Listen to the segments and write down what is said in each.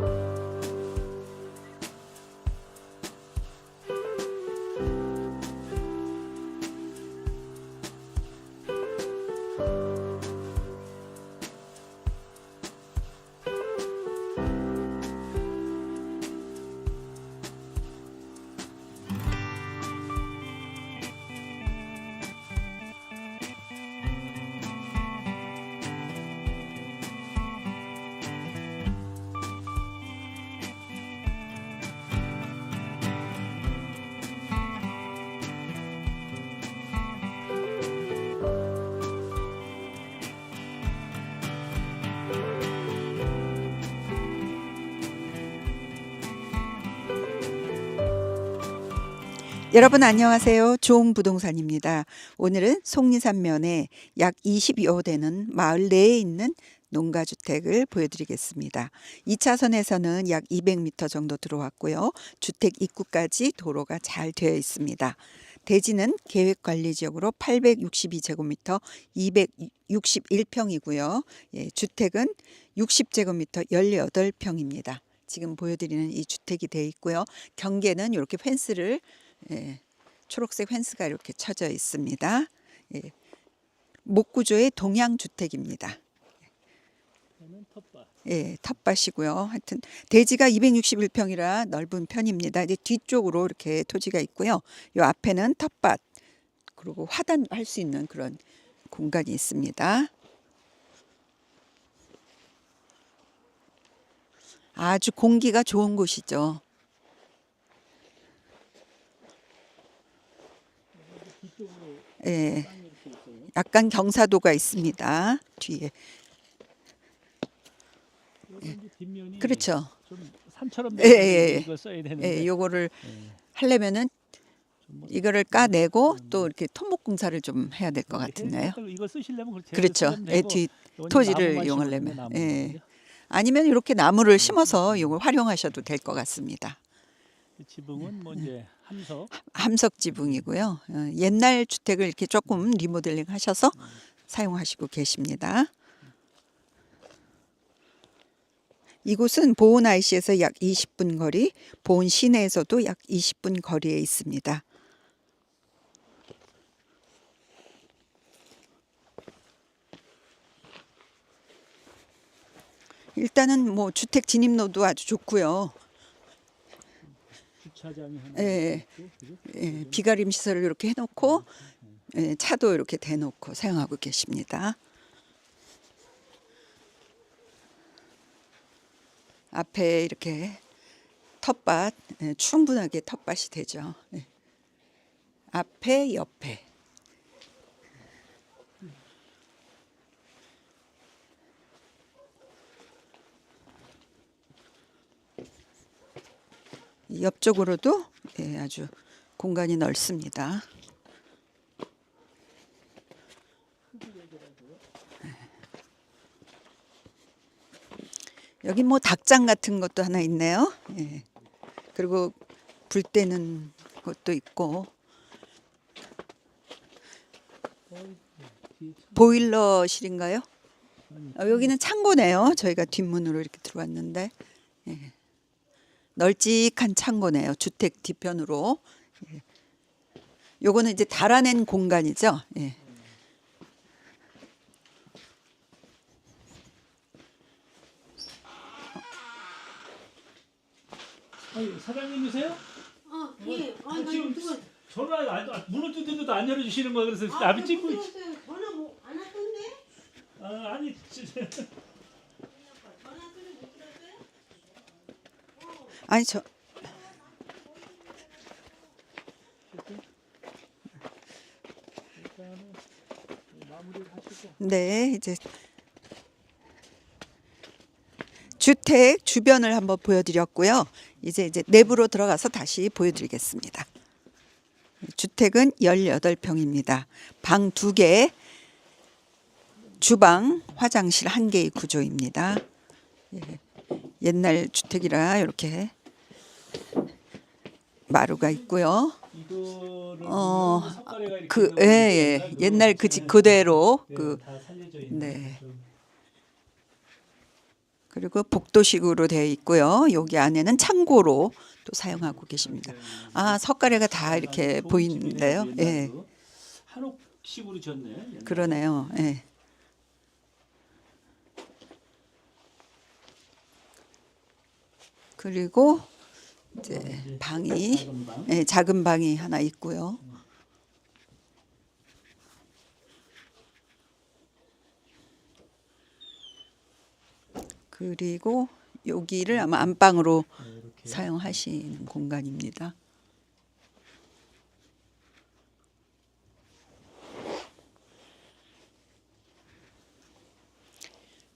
Bye. 여러분 안녕하세요. 좋은 부동산입니다. 오늘은 속리산면에 약 20여 되는 마을 내에 있는 농가 주택을 보여드리겠습니다. 2차선에서는 약 200m 정도 들어왔고요. 주택 입구까지 도로가 잘 되어 있습니다. 대지는 계획관리지역으로 862제곱미터 261평이고요. 예, 주택은 60제곱미터 18평입니다. 지금 보여드리는 이 주택이 되어 있고요. 경계는 이렇게 펜스를 예, 초록색 펜스가 이렇게 쳐져 있습니다. 예, 목구조의 동양 주택입니다. 텃밭. 예, 텃밭이고요. 하여튼 대지가 261평이라 넓은 편입니다. 이제 뒤쪽으로 이렇게 토지가 있고요. 요 앞에는 텃밭 그리고 화단할 수 있는 그런 공간이 있습니다. 아주 공기가 좋은 곳이죠. 뒤쪽으로 예. 약간 경사도가 있습니다. 뒤에. 뒷면이 그렇죠. 좀 산처럼 예, 예, 예. 이거 써야 되는데. 예, 요거를 예, 하려면은 좀 뭐- 이거를 까내고 또 이렇게 토목 공사를 좀 해야 될것 이게 같은데요. 이거 쓰시려면 그렇게 그렇죠. 쓰면 예, 되고, 뒤 토지를 나무만 이용하려면. 나무 예. 거거든요. 아니면 이렇게 나무를 심어서 이걸 활용하셔도 될 것 같습니다. 이 지붕은 뭐 이제 함석. 함석 지붕이고요. 어, 옛날 주택을 이렇게 조금 리모델링 하셔서 사용하시고 계십니다. 이곳은 보은 IC에서 약 20분 거리, 보은 시내에서도 약 20분 거리에 있습니다. 일단은 뭐 주택 진입로도 아주 좋고요. 주차장이 하나 예, 있고? 예, 비가림 시설을 이렇게 해놓고 예, 차도 이렇게 대놓고 사용하고 계십니다. 앞에 이렇게 텃밭 예, 충분하게 텃밭이 되죠. 예. 앞에 옆에 옆쪽으로도 예, 아주 공간이 넓습니다. 여기 뭐 닭장 같은 것도 하나 있네요. 예. 그리고 불 때는 것도 있고 보일러실인가요? 어, 여기는 창고네요. 저희가 뒷문으로 이렇게 들어왔는데 예. 널찍한 창고네요. 주택 뒤편으로. 예. 요거는 이제 달아낸 공간이죠. 예. 아니, 사장님이세요? 어, 예. 아, 나 지금 누가 전화 안, 안- 문을 두드려도 안 열어주시는 거야 그래서 아, 앞에 찍고 있... 들었어요. 전화 뭐안 왔던데? 아, 아니 진짜 전화 소리 못 들었어요? 아니 저 네, 이제 주택 주변을 한번 보여드렸고요. 이제 이제 내부로 들어가서 다시 보여드리겠습니다. 주택은 18평입니다. 방 2개, 주방, 화장실 1개의 구조입니다. 예, 옛날 주택이라 이렇게 마루가 있고요. 어, 그, 예, 거 예. 옛날 그 집 그대로 네, 그다 살려져 있는 네. 좀 그리고 복도식으로 되어 있고요. 여기 안에는 창고로 또 사용하고 계십니다. 아 석가래가 다 이렇게 보이는데요. 예, 한옥식으로 졌네. 그러네요. 예. 그리고 이제 방이 작은 방. 예, 작은 방이 하나 있고요. 그리고 여기를 아마 안방으로 네, 이렇게. 사용하시는 공간입니다.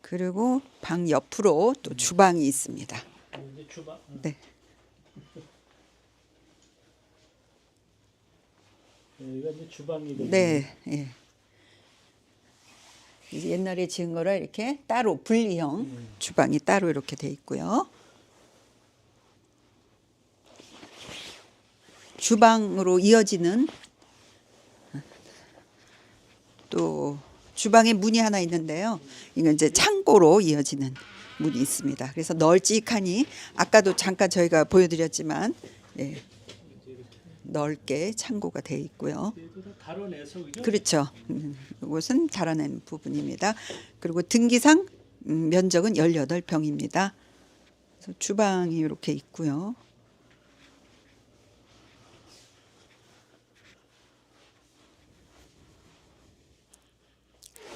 그리고 방 옆으로 또 주방이 있습니다. 이제 주방. 어. 네. 여기가 이제 주방이. 네, 예. 이제 옛날에 지은 거라 이렇게 따로 분리형 주방이 따로 이렇게 돼 있고요. 주방으로 이어지는 또 주방에 문이 하나 있는데요. 이건 이제 창고로 이어지는 문이 있습니다. 그래서 널찍하니 아까도 잠깐 저희가 보여드렸지만 예, 넓게 창고가 돼 있고요. 그렇죠. 음, 이것은 달아낸 부분입니다. 그리고 등기상 음, 면적은 18평입니다. 그래서 주방이 이렇게 있고요.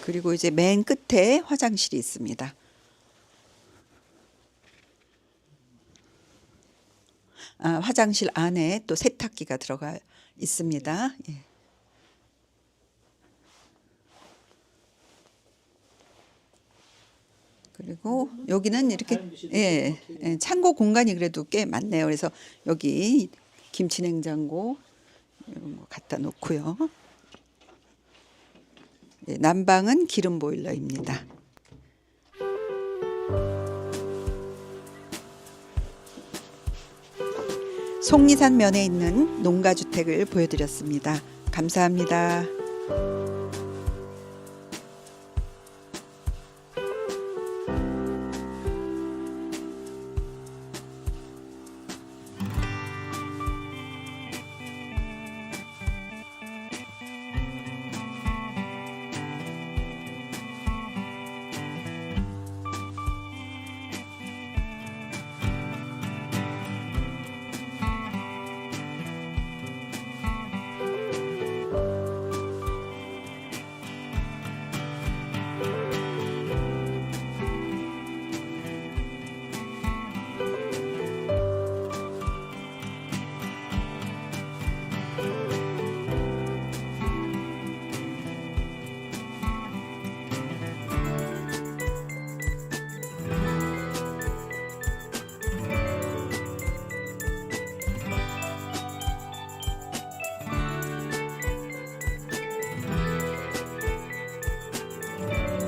그리고 이제 맨 끝에 화장실이 있습니다. 아, 화장실 안에 또 세탁기가 들어가 있습니다. 예. 그리고 여기는 이렇게 예, 예, 창고 공간이 그래도 꽤 많네요. 그래서 여기 김치 냉장고 이런 거 갖다 놓고요. 예, 난방은 기름 보일러입니다. 속리산 면에 있는 농가 주택을 보여드렸습니다. 감사합니다.